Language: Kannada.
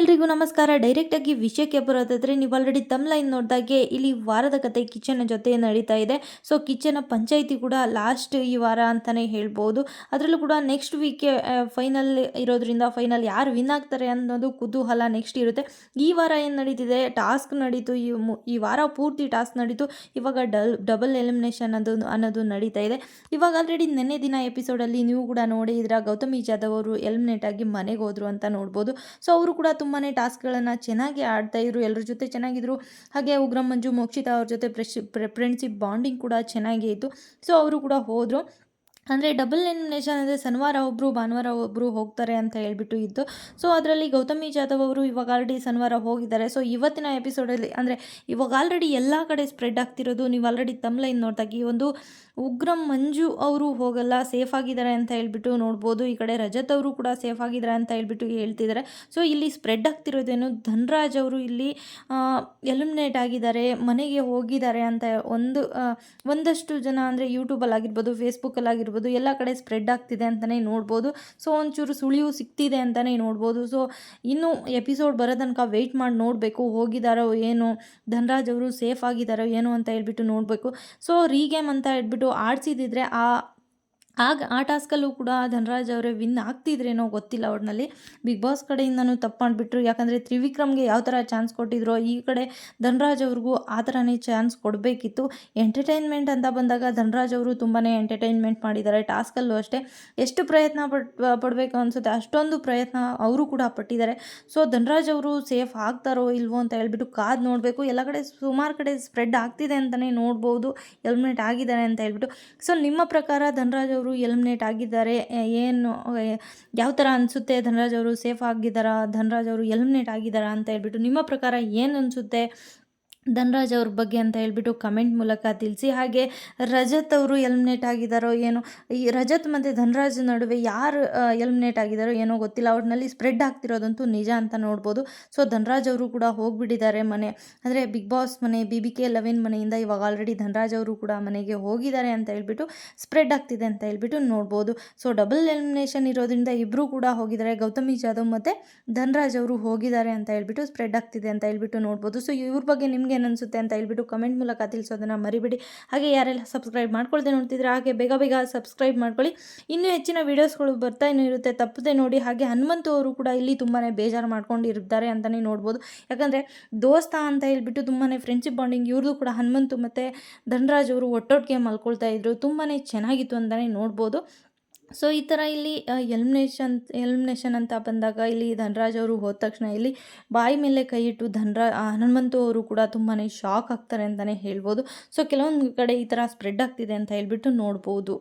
ಎಲ್ರಿಗೂ ನಮಸ್ಕಾರ. ಡೈರೆಕ್ಟಾಗಿ ವಿಷಯಕ್ಕೆ ಬರೋದಾದ್ರೆ ನೀವು ಆಲ್ರೆಡಿ ತಮ್ ಲೈನ್ ನೋಡಿದಾಗೆ ಇಲ್ಲಿ ವಾರದ ಕತೆ ಕಿಚನ್ ಜೊತೆ ನಡೀತಾ ಇದೆ. ಸೊ ಕಿಚನ್ ಪಂಚಾಯಿತಿ ಕೂಡ ಲಾಸ್ಟ್ ಈ ವಾರ ಅಂತಾನೆ ಹೇಳ್ಬೋದು. ಅದರಲ್ಲೂ ಕೂಡ ನೆಕ್ಸ್ಟ್ ವೀಕೆ ಫೈನಲ್ ಇರೋದ್ರಿಂದ ಫೈನಲ್ ಯಾರು ವಿನ್ ಆಗ್ತಾರೆ ಅನ್ನೋದು ಕುತೂಹಲ ನೆಕ್ಸ್ಟ್ ಇರುತ್ತೆ. ಈ ವಾರ ಏನು ನಡೀತಿದೆ? ಟಾಸ್ಕ್ ನಡೀತು. ಈ ಈ ವಾರ ಪೂರ್ತಿ ಟಾಸ್ಕ್ ನಡೀತು. ಇವಾಗ ಡಲ್ ಡಬಲ್ ಎಲಿಮಿನೇಷನ್ ಅದು ಅನ್ನೋದು ನಡೀತಾ ಇದೆ. ಇವಾಗ ಆಲ್ರೆಡಿ ನೆನ್ನೆ ದಿನ ಎಪಿಸೋಡಲ್ಲಿ ನೀವು ಕೂಡ ನೋಡಿದ್ರ ಗೌತಮಿ ಜಾಧವ್ ಅವರು ಎಲಿಮಿನೇಟ್ ಆಗಿ ಮನೆಗೆ ಹೋದ್ರು ಅಂತ ನೋಡ್ಬೋದು. ಸೊ ಅವರು ಕೂಡ ಟಾಸ್ಕ್ಗಳನ್ನು ಚೆನ್ನಾಗಿ ಆಡ್ತಾ ಇದ್ರು ಎಲ್ಲರ ಜೊತೆ ಚೆನ್ನಾಗಿದ್ರು. ಹಾಗೆ ಉಗ್ರಂ ಮಂಜು, ಮೋಕ್ಷಿತಾ ಅವ್ರ ಜೊತೆ ಫ್ರೆಶ್, ಫ್ರೆಂಡ್ಶಿಪ್ ಬಾಂಡಿಂಗ್ ಕೂಡ ಚೆನ್ನಾಗೇ ಇತ್ತು. ಸೊ, ಅವರು ಕೂಡ ಹೋದರು. ಅಂದರೆ ಡಬಲ್ ಎಲಿಮಿನೇಷನ್ ಅಂದರೆ ಶನಿವಾರ ಒಬ್ಬರು ಭಾನುವಾರ ಒಬ್ಬರು ಹೋಗ್ತಾರೆ ಅಂತ ಹೇಳಿಬಿಟ್ಟು ಇದ್ದು ಸೊ ಅದರಲ್ಲಿ ಗೌತಮಿ ಜಾಧವ್ ಅವರು ಇವಾಗ ಆಲ್ರೆಡಿ ಶನಿವಾರ ಹೋಗಿದ್ದಾರೆ. ಸೊ ಇವತ್ತಿನ ಎಪಿಸೋಡಲ್ಲಿ ಅಂದರೆ ಇವಾಗ ಆಲ್ರೆಡಿ ಎಲ್ಲ ಕಡೆ ಸ್ಪ್ರೆಡ್ ಆಗ್ತಿರೋದು, ನೀವು ಆಲ್ರೆಡಿ ತಮ್ಲೈನ್ ನೋಡಿದಾಗ ಈ ಒಂದು ಉಗ್ರಂ ಮಂಜು ಅವರು ಹೋಗಲ್ಲ ಸೇಫ್ ಆಗಿದ್ದಾರೆ ಅಂತ ಹೇಳ್ಬಿಟ್ಟು ನೋಡ್ಬೋದು. ಈ ಕಡೆ ರಜತ್ ಅವರು ಕೂಡ ಸೇಫ್ ಆಗಿದ್ದಾರೆ ಅಂತ ಹೇಳ್ಬಿಟ್ಟು ಹೇಳ್ತಿದ್ದಾರೆ. ಸೊ ಇಲ್ಲಿ ಸ್ಪ್ರೆಡ್ ಆಗ್ತಿರೋದೇನು ಧನ್ರಾಜ್ ಅವರು ಇಲ್ಲಿ ಎಲಿಮಿನೇಟ್ ಆಗಿದ್ದಾರೆ, ಮನೆಗೆ ಹೋಗಿದ್ದಾರೆ ಅಂತ ಒಂದು ಒಂದಷ್ಟು ಜನ ಅಂದರೆ ಯೂಟ್ಯೂಬಲ್ಲಿ ಆಗಿರ್ಬೋದು ಆಗಿರ್ಬೋದು ಎಲ್ಲ ಕಡೆ ಸ್ಪ್ರೆಡ್ ಆಗ್ತಿದೆ ಅಂತಲೇ ನೋಡ್ಬೋದು. ಸೊ ಒಂಚೂರು ಸುಳಿವು ಸಿಗ್ತಿದೆ ಅಂತಲೇ ನೋಡ್ಬೋದು. ಸೊ ಇನ್ನೂ ಎಪಿಸೋಡ್ ಬರೋ ತನಕ ವೆಯ್ಟ್ ಮಾಡಿ ನೋಡಬೇಕು ಹೋಗಿದ್ದಾರೋ ಏನು, ಧನರಾಜ್ ಅವರು ಸೇಫ್ ಆಗಿದ್ದಾರೋ ಏನು ಅಂತ ಹೇಳ್ಬಿಟ್ಟು ನೋಡಬೇಕು. ಸೊ ರೀಗೇಮ್ ಅಂತ ಹೇಳ್ಬಿಟ್ಟು ಆಡಿಸಿದ್ರೆ ಆ ಆಗ ಆ ಟಾಸ್ಕಲ್ಲೂ ಕೂಡ ಧನರಾಜ್ ಅವರೇ ವಿನ್ ಆಗ್ತಿದ್ರೇನೋ ಗೊತ್ತಿಲ್ಲ ಒಟ್ಟಿನಲ್ಲಿ ಬಿಗ್ ಬಾಸ್ ಕಡೆಯಿಂದನೂ ತಪ್ಪು ಯಾಕಂದರೆ ತ್ರಿವಿಕ್ರಮ್ಗೆ ಯಾವ ಥರ ಚಾನ್ಸ್ ಕೊಟ್ಟಿದ್ರೋ, ಈ ಕಡೆ ಧನರಾಜ್ ಅವ್ರಿಗೂ ಆ ಥರನೇ ಚಾನ್ಸ್ ಕೊಡಬೇಕಿತ್ತು. ಎಂಟರ್ಟೈನ್ಮೆಂಟ್ ಅಂತ ಬಂದಾಗ ಧನರಾಜ್ ಅವರು ತುಂಬಾ ಎಂಟರ್ಟೈನ್ಮೆಂಟ್ ಮಾಡಿದ್ದಾರೆ. ಟಾಸ್ಕಲ್ಲೂ ಅಷ್ಟೇ. ಎಷ್ಟು ಪ್ರಯತ್ನ ಪಡಬೇಕು ಅನಿಸುತ್ತೆ, ಅಷ್ಟೊಂದು ಪ್ರಯತ್ನ ಅವರು ಕೂಡ ಪಟ್ಟಿದ್ದಾರೆ. ಸೊ ಧನರಾಜ್ ಅವರು ಸೇಫ್ ಆಗ್ತಾರೋ ಇಲ್ವೋ ಅಂತ ಹೇಳ್ಬಿಟ್ಟು ಕಾದು ನೋಡಬೇಕು. ಎಲ್ಲ ಕಡೆ ಸುಮಾರು ಕಡೆ ಸ್ಪ್ರೆಡ್ ಆಗ್ತಿದೆ ಅಂತಲೇ ನೋಡ್ಬೋದು. ಎಲಿಮಿನೇಟ್ ಆಗಿದ್ದಾರೆ ಅಂತ ಹೇಳ್ಬಿಟ್ಟು. ಸೊ ನಿಮ್ಮ ಪ್ರಕಾರ ಧನರಾಜ್ ಅವರು ಎಲಿಮಿನೇಟ್ ಆಗಿದ್ದಾರೆ. ಏನು ಯಾವ ಥರ ಅನಿಸುತ್ತೆ ಧನರಾಜ್ ಅವರು ಸೇಫ್ ಆಗಿದ್ದಾರಾ, ಧನರಾಜ್ ಅವರು ಎಲಿಮಿನೇಟ್ ಆಗಿದ್ದಾರಾ ಅಂತ ಹೇಳ್ಬಿಟ್ಟು ನಿಮ್ಮ ಪ್ರಕಾರ ಏನು ಅನಿಸುತ್ತೆ? ಧನ್ರಾಜ್ ಅವ್ರ ಬಗ್ಗೆ ಅಂತ ಹೇಳ್ಬಿಟ್ಟು ಕಮೆಂಟ್ ಮೂಲಕ ತಿಳಿಸಿ. ಹಾಗೆ ರಜತ್ ಅವರು ಎಲಿಮಿನೇಟ್ ಆಗಿದ್ದಾರೋ ಏನೋ, ಈ ರಜತ್ ಮತ್ತು ಧನ್ರಾಜ್ ನಡುವೆ ಯಾರು ಎಲಿಮಿನೇಟ್ ಆಗಿದ್ದಾರೋ ಏನೋ ಗೊತ್ತಿಲ್ಲ. ಅವ್ರನ್ನಲ್ಲಿ ಸ್ಪ್ರೆಡ್ ಆಗ್ತಿರೋದಂತೂ ನಿಜ ಅಂತ ನೋಡ್ಬೋದು. ಸೊ, ಧನ್ರಾಜ್ ಅವರು ಕೂಡ ಹೋಗಿಬಿಟ್ಟಿದ್ದಾರೆ ಮನೆ. ಅಂದರೆ ಬಿಗ್ ಬಾಸ್ ಮನೆ ಬಿ ಬಿ ಕೆ ಲೆವೆನ್ ಮನೆಯಿಂದ ಇವಾಗ ಆಲ್ರೆಡಿ ಧನ್ರಾಜ್ ಅವರು ಕೂಡ ಮನೆಗೆ ಹೋಗಿದ್ದಾರೆ ಅಂತ ಹೇಳ್ಬಿಟ್ಟು ಸ್ಪ್ರೆಡ್ ಆಗ್ತಿದೆ ಅಂತ ಹೇಳ್ಬಿಟ್ಟು ನೋಡ್ಬೋದು. ಸೊ ಡಬಲ್ ಎಲಿಮಿನೇಷನ್ ಇರೋದ್ರಿಂದ ಇಬ್ಬರೂ ಕೂಡ ಹೋಗಿದ್ದಾರೆ. ಗೌತಮಿ ಜಾಧವ್ ಮತ್ತು ಧನ್ರಾಜ್ ಅವರು ಹೋಗಿದ್ದಾರೆ ಅಂತ ಹೇಳ್ಬಿಟ್ಟು ಸ್ಪ್ರೆಡ್ ಆಗ್ತಿದೆ ಅಂತ ಹೇಳ್ಬಿಟ್ಟು ನೋಡ್ಬೋದು. ಸೊ, ಇವ್ರ ಬಗ್ಗೆ ನಿಮ್ಗೆ ನಿಮ್ಗೆ ಏನು ಅನಿಸುತ್ತೆ ಅಂತ ಹೇಳ್ಬಿಟ್ಟು ಕಮೆಂಟ್ ಮೂಲಕ ತಿಳಿಸೋದನ್ನು ಮರಿಬಿಡಿ. ಹಾಗೆ ಯಾರೆಲ್ಲ ಸಬ್ಸ್ಕ್ರೈಬ್ ಮಾಡ್ಕೊಳ್ದೆ ನೋಡ್ತಿದ್ರೆ ಹಾಗೆ ಬೇಗ ಬೇಗ ಸಬ್ಸ್ಕ್ರೈಬ್ ಮಾಡ್ಕೊಳ್ಳಿ. ಇನ್ನೂ ಹೆಚ್ಚಿನ ವೀಡಿಯೋಸ್ಗಳು ಬರ್ತಾ ಇನ್ನೂ ಇರುತ್ತೆ. ತಪ್ಪದೆ ನೋಡಿ. ಹಾಗೆ ಹನುಮಂತು ಅವರು ಕೂಡ ಇಲ್ಲಿ ತುಂಬಾ ಬೇಜಾರು ಮಾಡ್ಕೊಂಡಿರ್ತಾರೆ ಅಂತಲೇ ನೋಡ್ಬೋದು. ಯಾಕಂದರೆ ದೋಸ್ತ ಅಂತ ಹೇಳ್ಬಿಟ್ಟು ತುಂಬಾ ಫ್ರೆಂಡ್ಶಿಪ್ ಬಾಂಡಿಂಗ್ ಇವ್ರದ್ದು ಕೂಡ ಹನುಮಂತು ಮತ್ತು ಧನರಾಜ್ ಅವರು ಒಟ್ಟೊಟ್ಟಿಗೆ ಮಲ್ಕೊಳ್ತಾ ಇದ್ರು. ತುಂಬಾ ಚೆನ್ನಾಗಿತ್ತು ಅಂತಲೇ ನೋಡ್ಬೋದು. ಸೊ ಈ ಥರ ಇಲ್ಲಿ ಎಲ್ಮಿನೇಷನ್ ಎಲ್ಮಿನೇಷನ್ ಅಂತ ಬಂದಾಗ ಇಲ್ಲಿ ಧನರಾಜ್ ಅವರು ಹೋದ ತಕ್ಷಣ ಇಲ್ಲಿ ಬಾಯಿ ಮೇಲೆ ಕೈ ಇಟ್ಟು ಧನ್ರಾ ಹನುಮಂತು ಅವರು ಕೂಡ ತುಂಬಾ ಶಾಕ್ ಆಗ್ತಾರೆ ಅಂತಲೇ ಹೇಳ್ಬೋದು. ಸೊ ಕೆಲವೊಂದು ಕಡೆ ಈ ಥರ ಸ್ಪ್ರೆಡ್ ಆಗ್ತಿದೆ ಅಂತ ಹೇಳಿಬಿಟ್ಟು ನೋಡ್ಬೋದು.